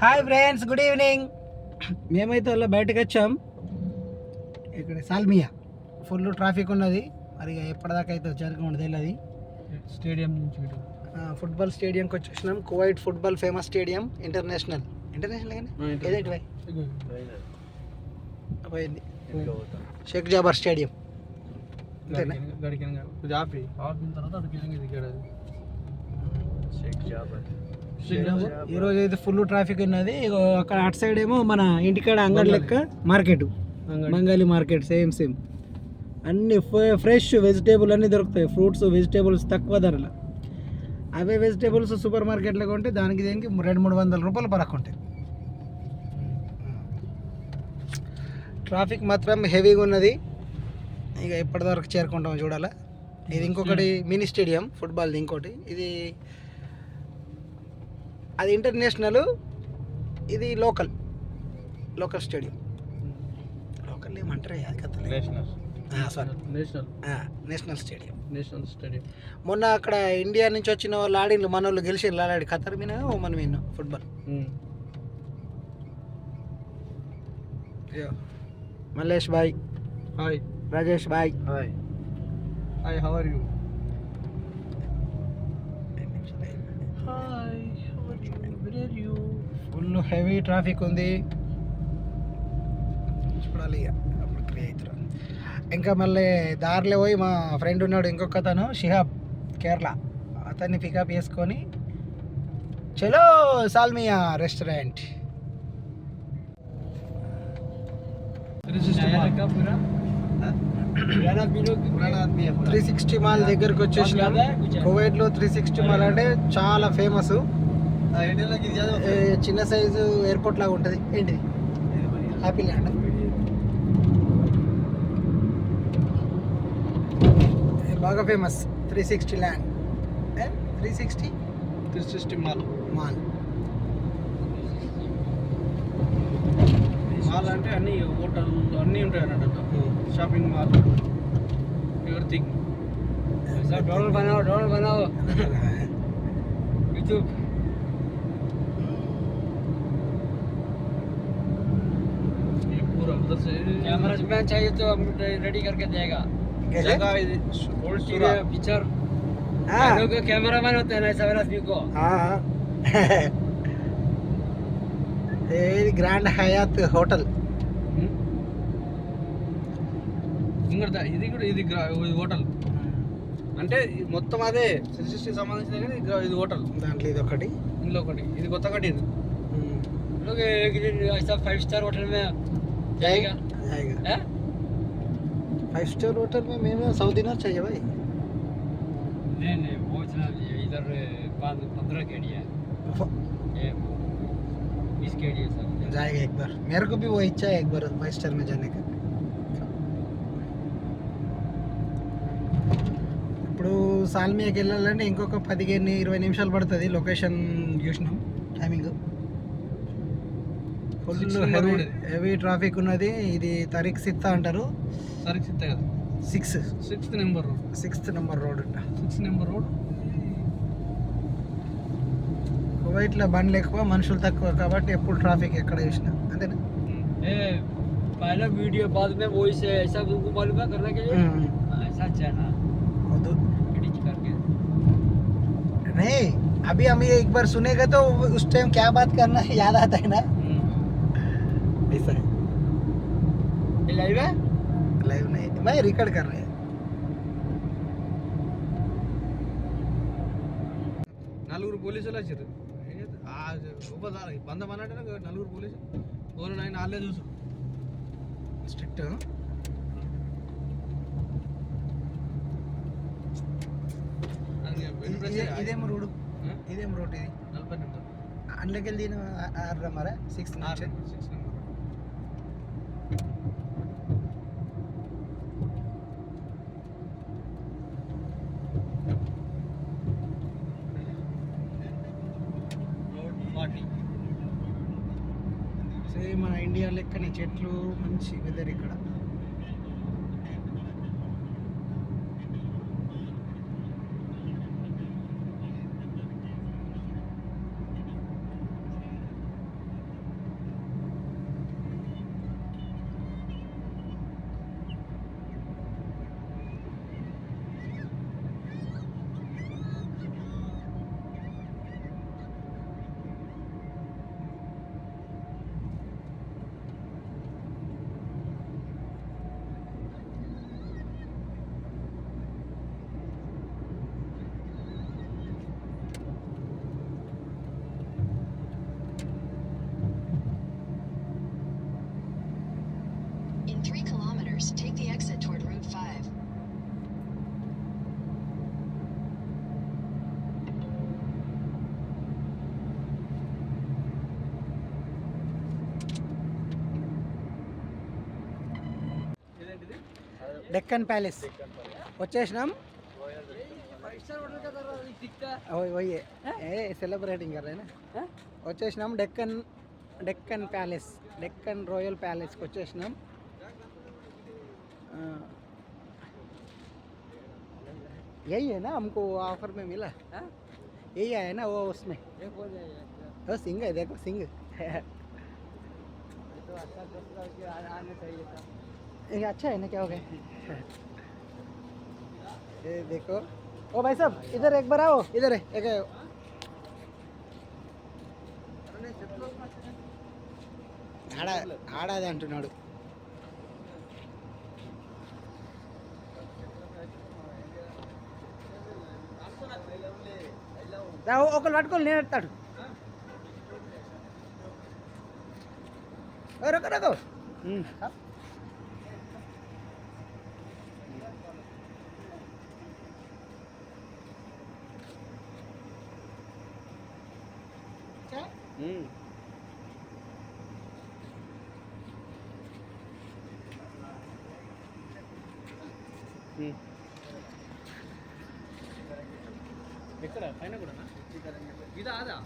Hi friends good evening మేమైతే అలా బయటకు వచ్చాం. ఇక్కడ సాల్మియా. ఫుల్ ట్రాఫిక్ ఉన్నది. మరి ఎప్పటిదాకా అయితే జరగకుండా తెలియదు స్టేడియం నుంచి ఫుట్బాల్ స్టేడియంకి వచ్చేసినాం. Kuwait football famous stadium international. International ఏదేంటి. పోయింది. Sheikh Jaber stadium. అంతేనా? వెళ్ళి షేక్ జాబర్. ఈ రోజు అయితే ఫుల్ ట్రాఫిక్ ఉన్నది. అక్కడ అటు సైడ్ ఏమో మన ఇంటికాడ అంగడి లెక్క market. Bengali market same same అన్ని ఫ్రెష్ వెజిటేబుల్ అన్నీ దొరుకుతాయి. ఫ్రూట్స్ వెజిటేబుల్స్ తక్కువ ధరలో. అవే వెజిటేబుల్స్ సూపర్ మార్కెట్లో కొంటే దానికి దీనికి రెండు మూడు వందల రూపాయలు పరకు ఉంటాయి. ట్రాఫిక్ మాత్రం హెవీగా ఉన్నది. ఇక ఎప్పటివరకు చేరుకుంటామో చూడాలా. ఇది ఇంకొకటి మినీ స్టేడియం ఫుట్బాల్ది ఇంకోటి. ఇది అది ఇంటర్నేషనల్ ఇది లోకల్ లోకల్ స్టేడియం లోకల్ ఏమంటారు? అది కథలే national sorry national national stadium national stadium మొన్న అక్కడ ఇండియా నుంచి వచ్చిన వాళ్ళు ఆడిండ్రు. మన వాళ్ళు గెలిచి ఆడాడు ఖతర్ మీద మన విన్నా football Mallesh bye. Hi Rajesh bye. Hi hi how are you hi how are you where are you full heavy traffic ఉంది. చూడాలి ఇక అప్పుడు ఫ్రీ అవుతారు ఇంకా మళ్ళీ దారిలో పోయి మా ఫ్రెండ్ ఉన్నాడు ఇంకొక అతను షిహాబ్ కేరళ. అతన్ని పికప్ చేసుకొని చలో Salmiya restaurant three sixty mall దగ్గరకు వచ్చేసినాం. కువైట్లో త్రీ సిక్స్టీ మాల్ అంటే చాలా ఫేమస్ చిన్న సైజు ఎయిర్పోర్ట్ లాగా ఉంటుంది. ఏంటిది? హ్యాపీ ల్యాండ్ బాగా famous three sixty land three sixty three sixty mall mall mall అంటే అన్ని హోటల్ అన్నీ ఉంటాయి అన్నట్టు షాపింగ్ మాల్ ఎవ్రీథింగ్ డోనల్ బనావు డోనల్ బనావు యూట్యూబ్ से कैमरा मैन चाहिए तो हम रेडी करके देगा जगह ఇది ओल्ड टीवी पिक्चर लोग कैमरा मैन होते हैं ना ऐसा वाला को ఇది గ్రాండ్ హయాత్ హోటల్ ఇంకటి ఇది కూడా ఇది గ్రా- ఇది హోటల్ అంటే ఇది మొత్తం అదే సిక్స్టీ సంబంధించిన కానీ ఇది ఇది హోటల్ దాంట్లో ఇది ఒకటి ఇందులో ఒకటి ఇది కొత్త కట్టింది लोग एक दिन ऐसा फाइव स्टार होटल में जाएगा हैं? फाइव स्टार होटल में मेरा सौ दिनार चाहिए भाई नहीं नहीं वो इतना नहीं है। इधर पाँच पंद्रह के लिए ये बीस के लिए सब जाएगा एक बार मेरे को भी वो इच्छा है एक बार फाइव स्टार में जाने का ఇప్పుడు సాల్మియాకి వెళ్ళాలంటే ఇంకొక పదిహేను ఇరవై నిమిషాలు పడుతుంది లొకేషన్ చూసినాం timing Full Six number heavy road ఇది. హెవీ ట్రాఫిక్ ఉన్నది ఇది తరిక్ సిత్తా అంటారు సరికి సిత్త కదా six sixth number road sixth number road sixth number road కువైట్లో బండ్లు ఎక్కువ మనుషులు తక్కువ కాబట్టి ఎప్పుడు ట్రాఫిక్ ఎక్కడ చూసినా అంతేనా ये पहला वीडियो बाद में वही से ऐसा तुमको मालूम है करने के लिए हम्म। हाँ, ऐसा चलना వద్దు एडिट करके नहीं अभी हम ये एक बार सुनेगा तो उस टाइम क्या बात करना है याद आता है ना लाइव है लाइव नहीं मैं रिकॉर्ड कर रहे हैं నలుగురు పోలీసులు వచ్చారు ఉపదార బంధం అన్నట్టు నలుగురు పోలీసులు ఓరు నాయన వాళ్ళే చూసు స్ట్రిక్ట్ ఇదేం రోడ్ ఇదేం రోడ్ ఇది నలభై నెంబర్ అందులోకి వెళ్ళి ఆరు మరా సిక్స్త్ నుంచి సిక్స్ నెంబర్ సేమ్ మన ఇండియా లెక్కనే చెట్లు మంచి వెదర్ ఇక్కడ. డెక్కన్ ప్యాలెస్ వచ్చేసినాం ఓయ్ ఓయ్ ఏ సెలబ్రేటింగ్ कर रहे हैं ना వచ్చేసినాం డెక్కన్ డెక్కన్ ప్యాలెస్ డెక్కన్ రాయల్ ప్యాలెస్కి వచ్చేసినాం ఆ, यही है ना हमको ऑफर में मिला यही आया ना वो उसमें वो सिंह है देखो सिंह ये अच्छा है ना क्या हो गया ये देखो ओ भाई साहब इधर एक बार आओ इधर है एक ఆడ ఆడాది అంటున్నాడు రా, ఒకరు పట్టుకొని నేను ఎడతాడు రొక్క ఎక్కడ పైన కూడా ఇదా అదా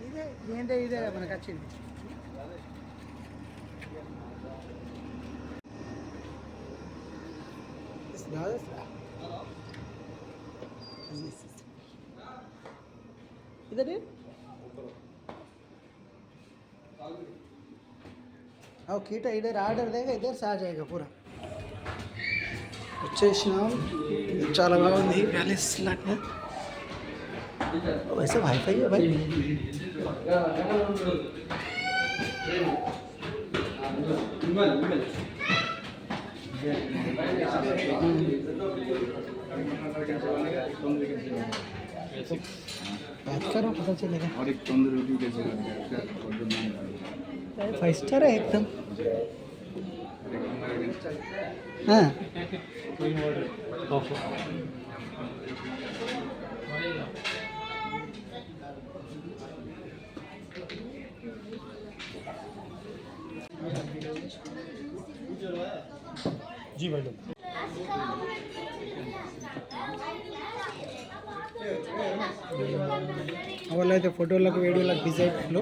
ఇదే ఏంటో ఇదే మనకు వచ్చింది ఇదే है आओ कीटा इधर ऑर्डर देगा इधर से आ जाएगा पूरा వచ్చేసినాం చాలా బాగుంది ప్యాలెస్ లాగా वैसे वाईफाई है भाई बात करो पता चलेगा और एक तंदूरी रोटी कैसे फाइव स्टार है एकदम हाँ జీ మేడం వాళ్ళు అయితే ఫోటోలకు వీడియోలకు బిజీ అయిపోయారు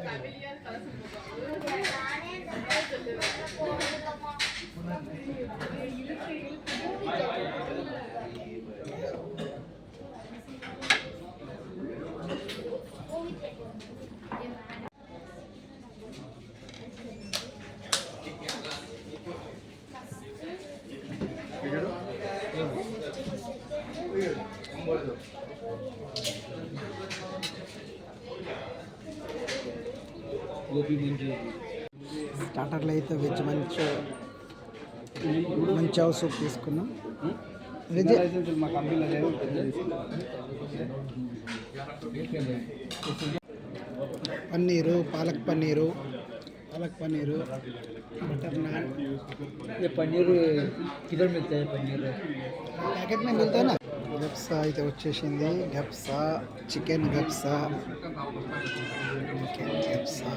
தமிழியன் கலசம் போட்டோம் நானே தமிழ் சொல்லுவேன் స్టార్టర్లో అయితే వెజ్ మంచి మంచావు సూప్ తీసుకున్నాం వెజ్ మా కంపెనీలో లేదు పన్నీరు పాలక్ పన్నీరు పాలక్ పన్నీరు బటర్ नान ये पनीर किधर मिलता है पनीर ప్యాకెట్ में मिलता है ना గప్సా అయితే వచ్చేసింది. గప్సా చికెన్ గప్సా. చికెన్ గప్సా.